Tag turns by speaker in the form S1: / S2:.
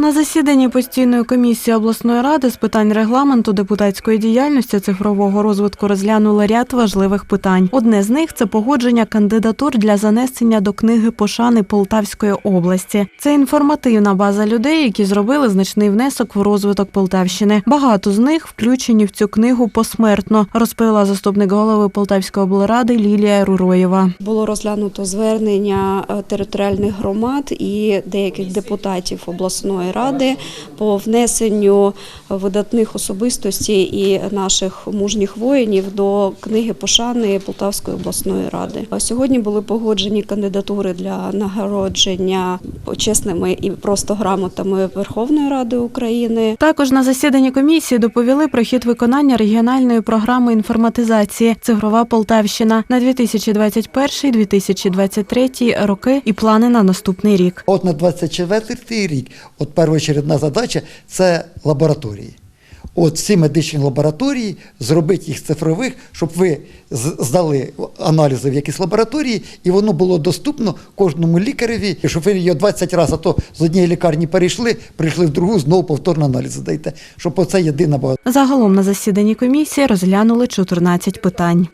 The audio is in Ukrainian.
S1: На засіданні постійної комісії обласної ради з питань регламенту депутатської діяльності цифрового розвитку розглянули ряд важливих питань. Одне з них це погодження кандидатур для занесення до книги пошани Полтавської області. Це інформативна база людей, які зробили значний внесок в розвиток Полтавщини. Багато з них включені в цю книгу посмертно, розповіла заступник голови Полтавської облради Лілія Руроєва.
S2: Було розглянуто звернення е, територіальних громад і деяких депутатів обласної ради по внесенню видатних особистостей і наших мужніх воїнів до книги пошани Полтавської обласної ради. А Сьогодні були погоджені кандидатури для нагородження почесними і просто грамотами Верховної Ради України.
S1: Також на засіданні комісії доповіли про хід виконання регіональної програми інформатизації Цифрова Полтавщина на 2021-2023 роки і плани на наступний рік.
S3: От на 24 рік, от першочередна задача це лабораторії. От всі медичні лабораторії, зробити їх цифрових, щоб ви здали аналізи в якісь лабораторії, і воно було доступно кожному лікареві, щоб ви його 20 разів, а то з однієї лікарні перейшли, прийшли в другу, знову повторно аналізи даєте. Щоб оце єдина була
S1: Загалом на засіданні комісії розглянули 14 питань.